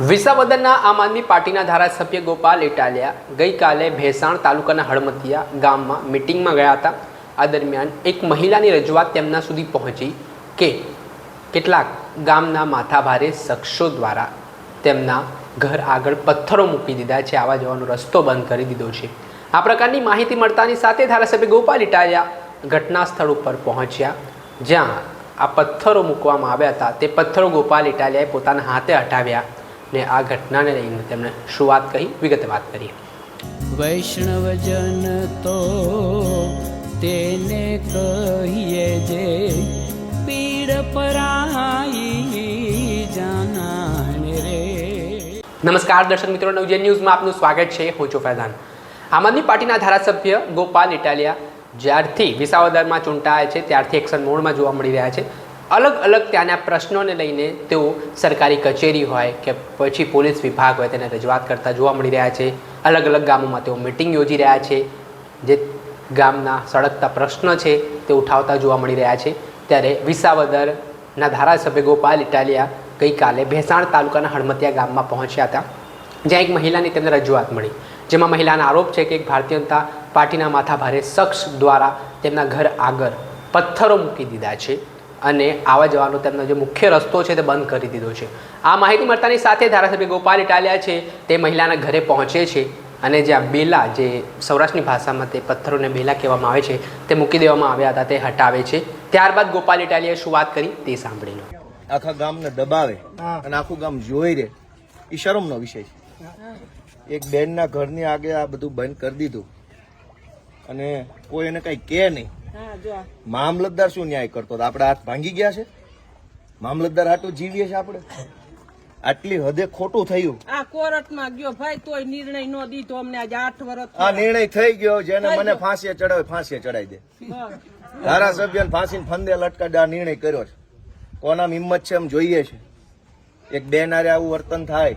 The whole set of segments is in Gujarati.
વિસાવદરના આમ આદમી પાર્ટીના ધારાસભ્ય ગોપાલ ઇટાલિયા ગઈકાલે ભેસાણ તાલુકાના હળમતિયા ગામમાં મિટિંગમાં ગયા હતા. આ દરમિયાન એક મહિલાની રજૂઆત તેમના સુધી પહોંચી કે કેટલાક ગામના માથાભારે શખ્સો દ્વારા તેમના ઘર આગળ પથ્થરો મૂકી દીધા છે. આવા જવાનો રસ્તો બંધ કરી દીધો છે. આ પ્રકારની માહિતી મળતાની સાથે ધારાસભ્ય ગોપાલ ઇટાલિયા ઘટના સ્થળ ઉપર પહોંચ્યા. જ્યાં આ પથ્થરો મૂકવામાં આવ્યા હતા. તે પથ્થરો ગોપાલ ઇટાલિયાએ પોતાના હાથે હટાવ્યા. ને આ ઘટનાને લઈને તેમણે શું વાત કહી વિગતે વાત કરી વૈષ્ણવજન તો તેને કહીએ જે પીડ પરાઈ જાનાને રે. નમસ્કાર દર્શક મિત્રો નવજે ન્યૂઝમાં આપનું સ્વાગત છે. હું છું ફૈઝાન. આમ આદમી પાર્ટીના ધારાસભ્ય ગોપાલ ઇટાલિયા જ્યારથી વિસાવદરમાં ચૂંટાયા છે ત્યારથી એક્શન મોડમાં જોવા મળી રહ્યા છે. અલગ અલગ ત્યાંના પ્રશ્નોને લઈને તેઓ સરકારી કચેરી હોય કે પછી પોલીસ વિભાગ હોય તેને રજૂઆત કરતા જોવા મળી રહ્યા છે. અલગ અલગ ગામોમાં તેઓ મિટિંગ યોજી રહ્યા છે. જે ગામના સળગતા પ્રશ્ન છે તે ઉઠાવતા જોવા મળી રહ્યા છે. ત્યારે વિસાવદરના ધારાસભ્ય ગોપાલ ઇટાલિયા ગઈકાલે ભેસાણ તાલુકાના હળમતિયા ગામમાં પહોંચ્યા હતા. જ્યાં એક મહિલાની તેમને રજૂઆત મળી. જેમાં મહિલાનો આરોપ છે કે એક ભારતીય જનતા પાર્ટીના માથાભારે શખ્સ દ્વારા તેમના ઘર આગળ પથ્થરો મૂકી દીધા છે. અને આવવા જવાનો તેમનો જે મુખ્ય રસ્તો છે તે બંધ કરી દીધો છે. આ માહિતી મળતાની સાથે ધારાસભ્ય ગોપાલ ઇટાલિયા છે તે મહિલાના ઘરે પહોંચે છે અને જ્યાં બેલા જે સૌરાષ્ટ્રની ભાષામાં તે પથ્થરોને બેલા કહેવામાં આવે છે તે મૂકી દેવામાં આવ્યા હતા તે હટાવે છે. ત્યારબાદ ગોપાલ ઇટાલિયાએ શું વાત કરી તે સાંભળી લો. આખા ગામને દબાવે અને આખું ગામ જોઈ રહે. એ શરમનો વિષય છે. એક બેનના ઘરની આગે આ બધું બંધ કરી દીધું. અને કોઈ એને કઈ કે નહીં. મામલતદાર શું ન્યાય કરતો? આપણા હાથ ભાંગી ગયા છે? મામલતદાર હાટું જીવીએ છે આપણે? આટલી હદે ખોટું થયું. આ કોર્ટમાં ગયો ભાઈ તોય નિર્ણય નો દીધો અમને. આજે આઠ વર્ષ આ નિર્ણય થઈ ગયો જેને મને ફાંસીએ ચડાવે ફાંસીએ ચડાવી દે. ધારાસભ્ય ફાંસીને ફંદે લટકાડે આ નિર્ણય કર્યો છે. કોના હિંમત છે એમ જોઈએ છે. એક બેનારે આવું વર્તન થાય.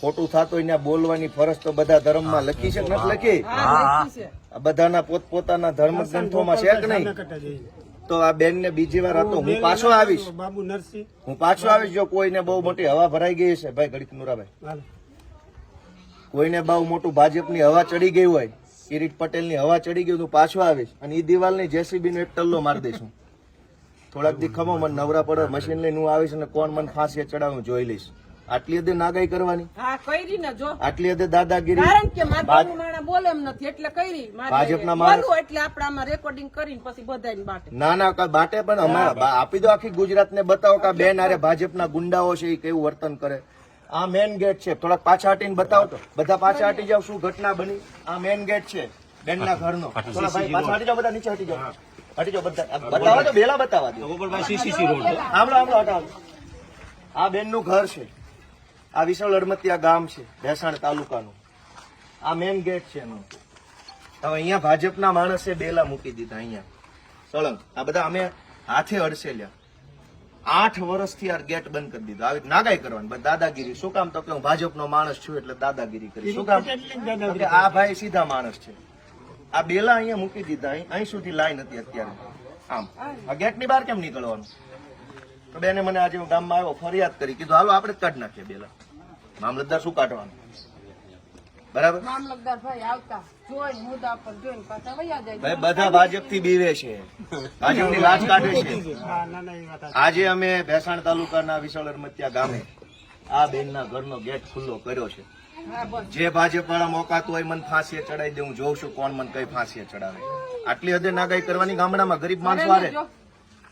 ખોટું થતું હોય બોલવાની ફરજ તો બધા ધર્મમાં લખી છે નથી લખી? બધાના પોત પોતાના આ બધાના પોતપોતાના ધર્મ ગ્રંથોમાં છે કે નહીં? તો આ બેન ને બીજી વાર હતો હું પાછો આવીશ. બાબુ નરસિંહ. હું પાછો આવીશ જો કોઈને બહુ મોટી હવા ભરાઈ ગઈ છે ભાઈ ગણિત નુરાભાઈ. કોઈને બહુ મોટું ભાજપની હવા ચડી ગઈ હોય કિરીટ પટેલની હવા ચડી ગઈ હું પાછો આવીશ. અને એ દિવાલની જેસીબી નો એક ટલ્લો મારી દઈશું. થોડાક દી ખમો મને નવરા પડે મશીન લઈને હું આવીશ અને કોણ મને ફાંસી ચડાવું જોઈ લઈશ. આટલી હદે નાગાઈ કરવાની? હા કરી ને જો. આટલી હદે દાદાગીરી? કારણ કે માતાનું માણા બોલે એમ નથી એટલે કરી ભાજપના માણસ- એટલે આપણે આમાં રેકોર્ડિંગ કરીને પછી બધાને બાટે. ના ના બાટે પણ અમે આપી દો આખી ગુજરાત ને બતાવો કે બેન આરે ભાજપના ગુંડાઓ છે એ કેવું વર્તન કરે? આ મેન ગેટ છે. થોડાક પાછા હટીને બતાવો તો. બધા પાછા હટી જાવ શું ઘટના બની? આ મેન ગેટ છે બેનના ઘરનો. થોડા ભાઈ પાછા હટી જાવ બધા નીચે હટી જાઓ. હટી જાવ બધા. બતાવો તો બેલા બતાવા દો. આમળો આમળો હટાવો. આ બેનનું ઘર છે. આ વિશાળ અડમતિયા ગામ છે, ભેસાણ તાલુકાનું. આ મેન ગેટ છે એનો. હવે અહીંયા ભાજપના માણસે બેલા મૂકી દીધા અહીંયા. સળંગ. આ બધા અમે હાથે અડસેલ્યા આઠ વર્ષથી આ ગેટ બંધ કરી દીધો. આવી નાગાઈ કરવાની. દાદાગીરી. શું કામ? તો કે હું ભાજપનો માણસ છું એટલે દાદાગીરી કરી. શું કામ? આ ભાઈ સીધા માણસ છે. આ બેલા અહીંયા મૂકી દીધા. અહીં સુધી લાઈન હતી અત્યારે. આમ. આ ગેટની બહાર કેમ નીકળવાનું? તો બેને મને આજે હું ગામમાં આવ્યો, ફરિયાદ કરી. કીધું, હાલો, આપણે કાઢી નાખીએ બેલા. મામલતદાર શું કાઢવાનું? બરાબર? મામલતદાર ભાઈ આવતા. જોઈને મુદ્દા પર જોઈને પાછા વયા જાય. ભાઈ બધા ભાજપથી બીવે છે. ભાજપની લાજ કાઢે છે. ના ના આજે અમે ભેસાણ તાલુકાના વિશાળ અરમતિયા ગામે આ બેનના ઘરનો ગેટ ખુલ્લો કર્યો છે. જે ભાજપ વાળા મોકાતું હોય મને ફાંસીએ ચડાવી દે હું જોઉં છું કોણ મને કઈ ફાંસીએ ચડાવે. આટલી હદે નાગાઈ કરવાની ગામડામાં ગરીબ માણસો હારે જો હાલે ને એટલે આ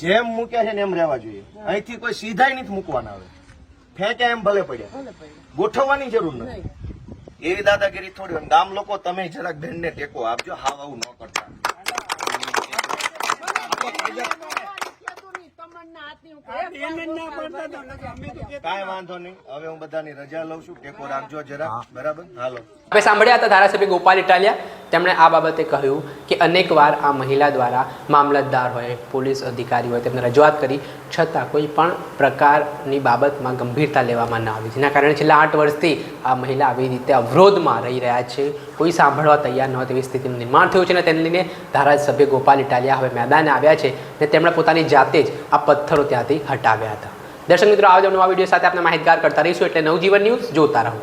જેમ મૂક્યા છે ને એમ રહેવા જોઈએ. અહીંથી કોઈ સીધા નથી મૂકવાના આવે ફેંક્યા એમ ભલે પડ્યા ગોઠવવાની જરૂર નથી. એવી દાદાગીરી થોડી. ગામ લોકો તમે જરાક બેનને ટેકો આપજો હાવ આવું ન કરતા. આપણે સાંભળ્યા હતા ધારાસભ્ય ગોપાલ ઇટાલિયા. તેમણે આ બાબતે કહ્યું કે અનેકવાર આ મહિલા દ્વારા મામલતદાર હોય પોલીસ અધિકારી હોય તેમને રજૂઆત કરી છતાં કોઈ પણ પ્રકારની બાબતમાં ગંભીરતા લેવામાં ન આવી. જેના કારણે છેલ્લા આઠ વર્ષથી આ મહિલા આવી રીતે અવરોધમાં રહી રહ્યા છે. કોઈ સાંભળવા તૈયાર ન હોય તેવી સ્થિતિનું નિર્માણ થયું છે અને તેને લઈને ધારાસભ્ય ગોપાલ ઇટાલિયા હવે મેદાને આવ્યા છે અને તેમણે પોતાની જાતે જ આ પથ્થરો ત્યાંથી હટાવ્યા હતા. દર્શક મિત્રો આવા જ નવા વીડિયો સાથે આપણે માહિતગાર કરતા રહીશું. એટલે નવજીવન ન્યૂઝ જોતા રહો.